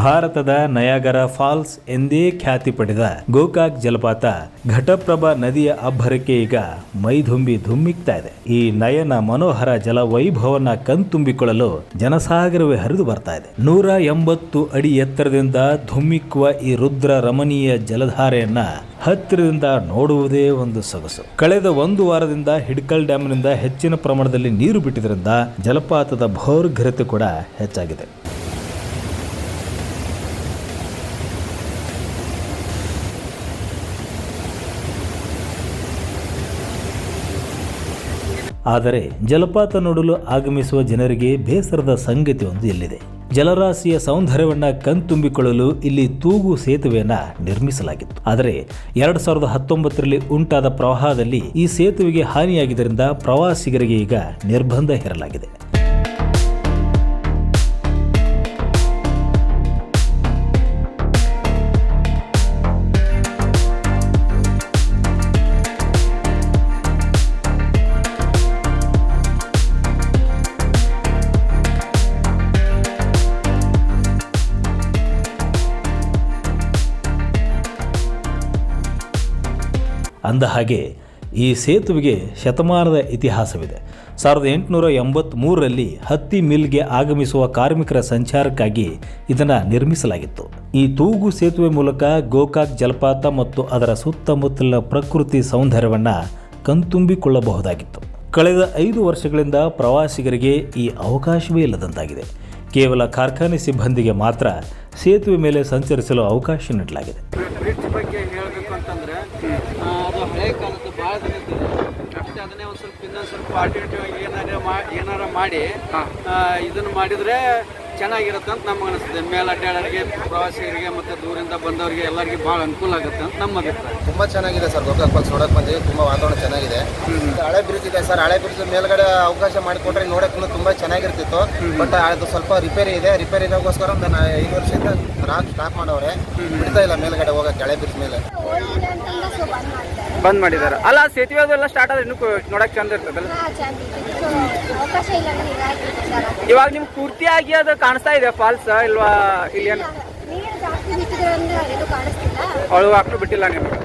ಭಾರತದ ನಯಾಗರ ಫಾಲ್ಸ್ ಎಂದೇ ಖ್ಯಾತಿ ಪಡೆದ ಗೋಕಾಕ್ ಜಲಪಾತ ಘಟಪ್ರಭಾ ನದಿಯ ಅಬ್ಬರಕ್ಕೆ ಈಗ ಮೈದುಂಬಿ ಧುಮ್ಮಿಕ್ತಾ ಇದೆ. ಈ ನಯನ ಮನೋಹರ ಜಲ ವೈಭವನ ಕಣ್ತುಂಬಿಕೊಳ್ಳಲು ಜನಸಾಗರವೇ ಹರಿದು ಬರ್ತಾ ಇದೆ. ನೂರ ಎಂಬತ್ತು ಅಡಿ ಎತ್ತರದಿಂದ ಧುಮ್ಮಿಕ್ಕುವ ಈ ರುದ್ರ ರಮಣೀಯ ಜಲಧಾರೆಯನ್ನ ಹತ್ತಿರದಿಂದ ನೋಡುವುದೇ ಒಂದು ಸೊಗಸು. ಕಳೆದ ಒಂದು ವಾರದಿಂದ ಹಿಡ್ಕಲ್ ಡ್ಯಾಮ್ನಿಂದ ಹೆಚ್ಚಿನ ಪ್ರಮಾಣದಲ್ಲಿ ನೀರು ಬಿಟ್ಟಿದ್ದರಿಂದ ಜಲಪಾತದ ಭೌರ್ಘರತೆ ಕೂಡ ಹೆಚ್ಚಾಗಿದೆ. ಆದರೆ ಜಲಪಾತ ನೋಡಲು ಆಗಮಿಸುವ ಜನರಿಗೆ ಬೇಸರದ ಸಂಗತಿ ಒಂದು ಇಲ್ಲಿದೆ ಜಲರಾಶಿಯ ಸೌಂದರ್ಯವನ್ನ ಕಣ್ತುಂಬಿಕೊಳ್ಳಲು ಇಲ್ಲಿ ತೂಗು ಸೇತುವೆಯನ್ನ ನಿರ್ಮಿಸಲಾಗಿತ್ತು. ಆದರೆ ಎರಡು ಸಾವಿರದ ಹತ್ತೊಂಬತ್ತರಲ್ಲಿ ಉಂಟಾದ ಪ್ರವಾಹದಲ್ಲಿ ಈ ಸೇತುವೆಗೆ ಹಾನಿಯಾಗಿದ್ದರಿಂದ ಪ್ರವಾಸಿಗರಿಗೆ ಈಗ ನಿರ್ಬಂಧ ಹೇರಲಾಗಿದೆ. ಅಂದ ಹಾಗೆ ಈ ಸೇತುವೆಗೆ ಶತಮಾನದ ಇತಿಹಾಸವಿದೆ. ಸಾವಿರದ ಎಂಟುನೂರ ಎಂಬತ್ತ್ಮೂರರಲ್ಲಿ ಹತ್ತಿ ಮಿಲ್ಗೆ ಆಗಮಿಸುವ ಕಾರ್ಮಿಕರ ಸಂಚಾರಕ್ಕಾಗಿ ಇದನ್ನು ನಿರ್ಮಿಸಲಾಗಿತ್ತು. ಈ ತೂಗು ಸೇತುವೆ ಮೂಲಕ ಗೋಕಾಕ್ ಜಲಪಾತ ಮತ್ತು ಅದರ ಸುತ್ತಮುತ್ತಲಿನ ಪ್ರಕೃತಿ ಸೌಂದರ್ಯವನ್ನು ಕಣ್ತುಂಬಿಕೊಳ್ಳಬಹುದಾಗಿತ್ತು. ಕಳೆದ ಐದು ವರ್ಷಗಳಿಂದ ಪ್ರವಾಸಿಗರಿಗೆ ಈ ಅವಕಾಶವೇ ಇಲ್ಲದಂತಾಗಿದೆ. ಕೇವಲ ಕಾರ್ಖಾನೆ ಸಿಬ್ಬಂದಿಗೆ ಮಾತ್ರ ಸೇತುವೆ ಮೇಲೆ ಸಂಚರಿಸಲು ಅವಕಾಶ ನೀಡಲಾಗಿದೆ. ಬ್ರಿಡ್ಜ್ ಬಗ್ಗೆ ಹೇಳಬೇಕು ಅಂತಂದ್ರೆ ಆ, ಅದು ಹಳೆ ಕಾಲದ್ದು ಭಾಳ ದಿನದ್ದು ಅಷ್ಟೇ ಅದನ್ನೇ ಒಂದು ಸ್ವಲ್ಪ ಇನ್ನೊಂದು ಸ್ವಲ್ಪ ಆಲ್ಟರ್ನೇಟಿವ್ ಆಗಿ ಏನಾರ ಮಾ ಏನಾರ ಮಾಡಿ ಆ, ಇದನ್ನ ಮಾಡಿದ್ರೆ ಚೆನ್ನಾಗಿರುತ್ತೆ ಅಂತ ನಮ್ಗೆ ಅನಿಸ್ತದೆ. ಮೇಲೆ ಅಡ್ಡಾಡೋರಿಗೆ ಪ್ರವಾಸಿಗರಿಗೆ ಮತ್ತು ದೂರಿಂದ ಬಂದವರಿಗೆ ಎಲ್ಲರಿಗೂ ಭಾಳ ಅನುಕೂಲ ಆಗುತ್ತೆ ಅಂತ ನಮ್ಮ ಅಭಿಪ್ರಾಯ. ತುಂಬಾ ಚೆನ್ನಾಗಿದೆ ಸರ್ ಗೋಕಾಕ್ ಫಾಲ್ಸ್ ನೋಡಕ್ ಬಂದಿವಿ. ತುಂಬಾ ವಾತಾವರಣ ಚೆನ್ನಾಗಿದೆ. ಹಳೆ ಬ್ರಿಡ್ಜ್ ಇದೆ ಸರ್. ಹಳೆ ಬ್ರಿಡ್ಜ್ ಮೇಲ್ಗಡೆ ಅವಕಾಶ ಮಾಡಿಕೊಟ್ರೆ ನೋಡಕ್ ತುಂಬ ತುಂಬಾ ಚೆನ್ನಾಗಿರ್ತಿತ್ತು. ಬಟ್ ಅದು ಸ್ವಲ್ಪ ರಿಪೇರಿ ಇದೆ. ರಿಪೇರಿ ಇರೋಕೋಸ್ಕರ ಒಂದು ನಾ- ಐದು ವರ್ಷದಿಂದ ರಾಕ್ ಸ್ಟಾಪ್ ಮಾಡವ್ರೆ ಬಿಡ್ತಾ ಇಲ್ಲ ಮೇಲ್ಗಡೆ ಹೋಗಕ್ಕೆ ಹಳೆ ಬ್ರಿಡ್ಜ್ ಮೇಲೆ. ಬಂದ್ ಮಾಡಿದಾರೆ. ಅಲ್ಲ ಸೇತುವೆ ಅದೆಲ್ಲ ಸ್ಟಾರ್ಟ್ ಆದ್ರೆ ಇನ್ನೂ ನೋಡಕ್ ಚಂದ ಇರ್ತದಲ್ಲ? ಇವಾಗ ನಿಮ್ ಕುರ್ತಿ ಆಗಿ ಅದು ಕಾಣಿಸ್ತಾ ಇದೆ ಫಾಲ್ಸ್ ಇಲ್ವಾ ಇಲ್ಲಿ ಏನು ಅಳು ಹಾಕ್ಲು ಬಿಟ್ಟಿಲ್ಲ ನಿಮ್ಗೆ.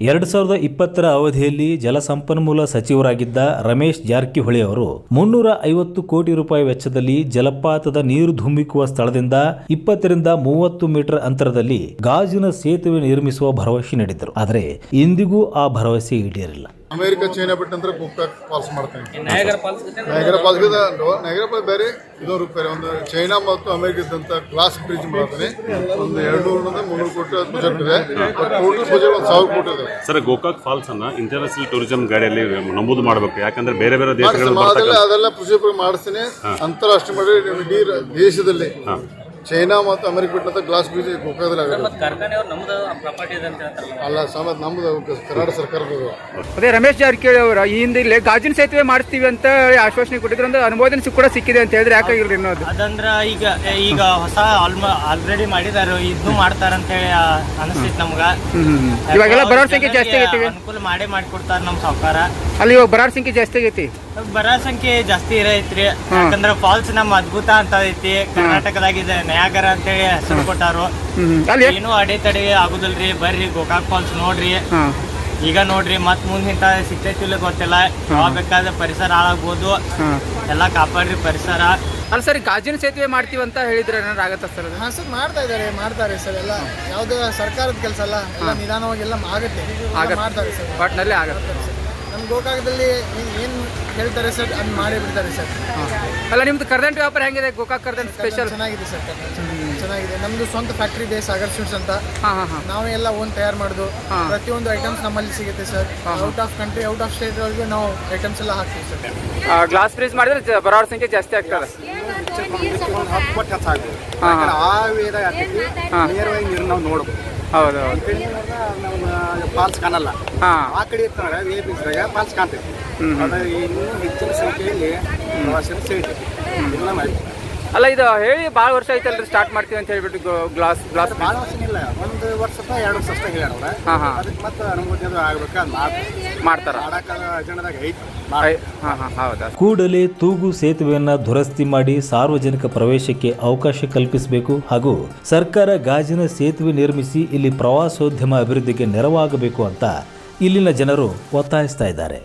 ಎರಡು ಸಾವಿರದ ಇಪ್ಪತ್ತರ ಅವಧಿಯಲ್ಲಿ ಜಲಸಂಪನ್ಮೂಲ ಸಚಿವರಾಗಿದ್ದ ರಮೇಶ್ ಜಾರಕಿಹೊಳಿ ಅವರು ಮುನ್ನೂರ ಐವತ್ತು ಕೋಟಿ ರೂಪಾಯಿ ವೆಚ್ಚದಲ್ಲಿ ಜಲಪಾತದ ನೀರು ಧುಮ್ಮಿಕ್ಕುವ ಸ್ಥಳದಿಂದ ಇಪ್ಪತ್ತರಿಂದ ಮೂವತ್ತು ಮೀಟರ್ ಅಂತರದಲ್ಲಿ ಗಾಜಿನ ಸೇತುವೆ ನಿರ್ಮಿಸುವ ಭರವಸೆ ನೀಡಿದ್ದರು. ಆದರೆ ಇಂದಿಗೂ ಆ ಭರವಸೆ ಈಡೇರಿಲ್ಲ. ಅಮೆರಿಕ ಚೈನಾ ಬಿಟ್ಟು ಅಂದ್ರೆ ಗೋಕಾಕ್ ಫಾಲ್ಸ್ ಮಾಡ್ತೇನೆ. ನಯಗರ ಫಾಲ್ಸ್ ನಯಗರ ಫಾಲ್ಸ್ ಬೇರೆ ಇದೊಂದು ಬೇರೆ. ಒಂದು ಚೈನಾ ಮತ್ತು ಅಮೇರಿಕದಂತ ಗ್ಲಾಸ್ ಬ್ರಿಡ್ಜ್ ಮಾಡ್ತೇನೆ. ಒಂದು ಎರಡು ನೂರಿಂದ ಮುನ್ನೂರು ಕೋಟಿ ಬಜೆಟ್ ಇದೆ. ಟೋಟಲ್ ಬಜೆಟ್ ಒಂದು ಸಾವಿರ ಕೋಟಿ ಇದೆ. ಸರ್ ಗೋಕಾಕ್ ಫಾಲ್ಸ್ ಅನ್ನ ಇಂಟರ್ನ್ಯಾಷನಲ್ ಟೂರಿಸಂ ಗಾಡಿಯಲ್ಲಿ ನಮೂದು ಮಾಡಬೇಕು. ಯಾಕಂದ್ರೆ ಬೇರೆ ಬೇರೆ ದೇಶಗಳಲ್ಲಿ ಅದೆಲ್ಲ ಪ್ರೊಸೀಜರ್ ಮಾಡಿಸ್ತೀನಿ. ಅಂತಾರಾಷ್ಟ್ರೀಯ ಮಾಡಿ ಇಡೀ ದೇಶದಲ್ಲಿ. ಚೈನಾ ಮತ್ತು ಅಮೆರಿಕ ಬಿಟ್ಟಂತ ಗ್ಲಾಸ್ ಬೀಜ ಹೋಗೋದಿಲ್ಲ ಅಲ್ಲ ಸಮೇತ ನಮ್ದು ಕರ್ನಾಟಕ ಸರ್ಕಾರದ ಅದೇ ರಮೇಶ್ ಜಾರಕಿಹೊಳಿ ಅವರು ಈ ಹಿಂದೆ ಇಲ್ಲಿ ಗಾಜಿನ ಸೇತುವೆ ಮಾಡ್ತೀವಿ ಅಂತ ಆಶ್ವಾಸನೆ ಕೊಟ್ಟಿದ್ರು ಅಂದ್ರೆ ಅನುಮೋದನೆ ಕೂಡ ಸಿಕ್ಕಿದೆ ಅಂತ ಹೇಳಿದ್ರೆ ಯಾಕಾಗಿರ್ಲಿ ಅನ್ನೋದು? ಅದಂದ್ರ ಈಗ ಈಗ ಹೊಸ ಆಲ್ಮ ಆಲ್ರೆಡಿ ಮಾಡಿದಾರು ಇದ್ನು ಮಾಡ್ತಾರ ಅಂತ ಹೇಳಿ ಅನಿಸ್ತೈತಿ ನಮ್ಗ. ಇವಾಗೆಲ್ಲ ಬರೋರ್ ಸಂಖ್ಯೆ ಜಾಸ್ತಿ ಆಗೈತಿ ಅನುಕೂಲ ಮಾಡಿ ಮಾಡ್ಕೊಡ್ತಾರ ನಮ್ ಸಾವ್ಕಾರ ಅಲ್ಲಿ ಇವಾಗ ಬರಾರ್ ಸಂಖ್ಯೆ ಜಾಸ್ತಿ ಆಗೈತಿ. ಬರಾರ್ ಸಂಖ್ಯೆ ಜಾಸ್ತಿ ಇರೈತ್ರಿ. ಯಾಕಂದ್ರ ಫಾಲ್ಸ್ ನಮ್ ಅದ್ಭುತ ಅಂತ ಐತಿ. ಕರ್ನಾಟಕದಾಗ ಇದೆ. ನಯಾಗರ ಅಂತೇಳಿ ಹೆಸರು ಕೊಟ್ಟಾರು. ಅಲ್ಲಿ ಏನು ಅಡೆತಡೆ ಆಗುದಿಲ್ರಿ ಬರ್ರಿ ಗೋಕಾಕ್ ಫಾಲ್ಸ್ ನೋಡ್ರಿ. ಈಗ ನೋಡ್ರಿ ಮತ್ ಮುಂದ್ ಇಂತ ಸಿಗ್ತೈತಿಲ್ಲ ಗೊತ್ತಿಲ್ಲ ಯಾವಾಗ ಬೇಕಾದ್ರೆ ಪರಿಸರ ಹಾಳಾಗ್ಬೋದು. ಎಲ್ಲಾ ಕಾಪಾಡ್ರಿ ಪರಿಸರ. ಅಲ್ಲ ಸರ್ ಗಾಜಿನ ಸೇತುವೆ ಮಾಡ್ತೀವಿ ಅಂತ ಹೇಳಿದ್ರೆ ಏನಾದ್ರು ಆಗತ್ತಾ ಸರ್ ಅದು? ಹಾಂ ಸರ್ ಮಾಡ್ತಾ ಇದ್ದಾರೆ ಮಾಡ್ತಾರೆ ಸರ್ ಎಲ್ಲ. ಯಾವುದೇ ಸರ್ಕಾರದ ಕೆಲಸ ಅಲ್ಲ ಎಲ್ಲ ನಿಧಾನವಾಗಿ ಎಲ್ಲ ಆಗುತ್ತೆ. ಆಗತ್ತೆ. ಮಾಡ್ತಾರೆ ಸರ್. ಒಟ್ಟಿನಲ್ಲಿ ಆಗತ್ತೆ. ನಮ್ಮ ಗೋಕಾಕದಲ್ಲಿ ಏನು ಹೇಳ್ತಾರೆ ಸರ್ ಅದನ್ನ ಮಾಡೇ ಬಿಡ್ತಾರೆ ಸರ್. ಅಲ್ಲ ನಿಮ್ದು ಕರ್ದಂಟ್ ವ್ಯಾಪಾರ ಹೆಂಗಿದೆ? ಗೋಕಾಕ್ ಕರ್ದಂಟ್ ಸ್ಪೆಷಲ್ ಚೆನ್ನಾಗಿದೆ ಸರ್ ಚೆನ್ನಾಗಿದೆ. ನಮ್ದು ಸ್ವಂತ ಫ್ಯಾಕ್ಟ್ರಿ ಇದೆ ಸಾಗರ್ ಸ್ವೀಟ್ಸ್ ಅಂತ. ಹಾಂ ಹಾಂ ಹಾಂ. ನಾವೇ ಎಲ್ಲ ಓನ್ ತಯಾರು ಮಾಡೋದು. ಪ್ರತಿಯೊಂದು ಐಟಮ್ಸ್ ನಮ್ಮಲ್ಲಿ ಸಿಗುತ್ತೆ sir. Out of country out of state ಒಳಗೆ ನಾವು ಐಟಮ್ಸ್ ಎಲ್ಲ ಹಾಕ್ತೀವಿ ಸರ್. ಗ್ಲಾಸ್ ಫ್ರೀಸ್ ಮಾಡಿದ್ರೆ ಬರೋರ್ ಸಂಖ್ಯೆ ಜಾಸ್ತಿ ಆಗ್ತದೆ. ಹಾಂ ಹಾಂ. ಆ ವೇದ ನೇರವಾಗಿ ನೀರು ನಾವು ನೋಡ್ಬೋದು ಹೌದು. ಹೌದು ಫಾಲ್ಸ್ ಕಾಣಲ್ಲ. ಹಾಂ. ಆ ಕಡೆ ಇರ್ತಾರೆ ವಿ ಐ ಫಾಲ್ಸ್ ಕಾಣ್ತೈತಿ. ಅದು ಇನ್ನೂ ಹೆಚ್ಚಿನ ಸಂಖ್ಯೆಯಲ್ಲಿ ಪ್ರವಾಸಿಗರು ಸೇರಿದೆ ಎಲ್ಲ ಮಾಡಿ ಅಲ್ಲ ಇದು ಹೇಳಿ ಭಾಳ ವರ್ಷ ಐತಲ್ರಿ ಸ್ಟಾರ್ಟ್ ಮಾಡ್ತೀವಿ ಅಂತ ಹೇಳ್ಬಿಟ್ಟು ಗ್ಲಾಸ್ ಗ್ಲಾಸ್ ಭಾಳ ವರ್ಷ ಇಲ್ಲ. ಒಂದು ವರ್ಷ ಎರಡು ವರ್ಷ ಅಷ್ಟೇ ಹೇಳ್ಯಾರ ಹಾಂ ಹಾಂ. ಅದಕ್ಕೆ ಮತ್ತೆ ಅನುಮತಿ ಅದು ಆಗ್ಬೇಕು? ಅದು ಮಾಡ್ತಾರ. ಐತಿ ಕೂಡಲೇ ತೂಗು ಸೇತುವೆಯನ್ನ ದುರಸ್ತಿ ಮಾಡಿ ಸಾರ್ವಜನಿಕ ಪ್ರವೇಶಕ್ಕೆ ಅವಕಾಶ ಕಲ್ಪಿಸಬೇಕು ಹಾಗೂ ಸರ್ಕಾರ ಗಾಜಿನ ಸೇತುವೆ ನಿರ್ಮಿಸಿ ಇಲ್ಲಿ ಪ್ರವಾಸೋದ್ಯಮ ಅಭಿವೃದ್ಧಿಗೆ ನೆರವಾಗಬೇಕು ಅಂತ ಇಲ್ಲಿನ ಜನರು ಒತ್ತಾಯಿಸ್ತಾ ಇದ್ದಾರೆ.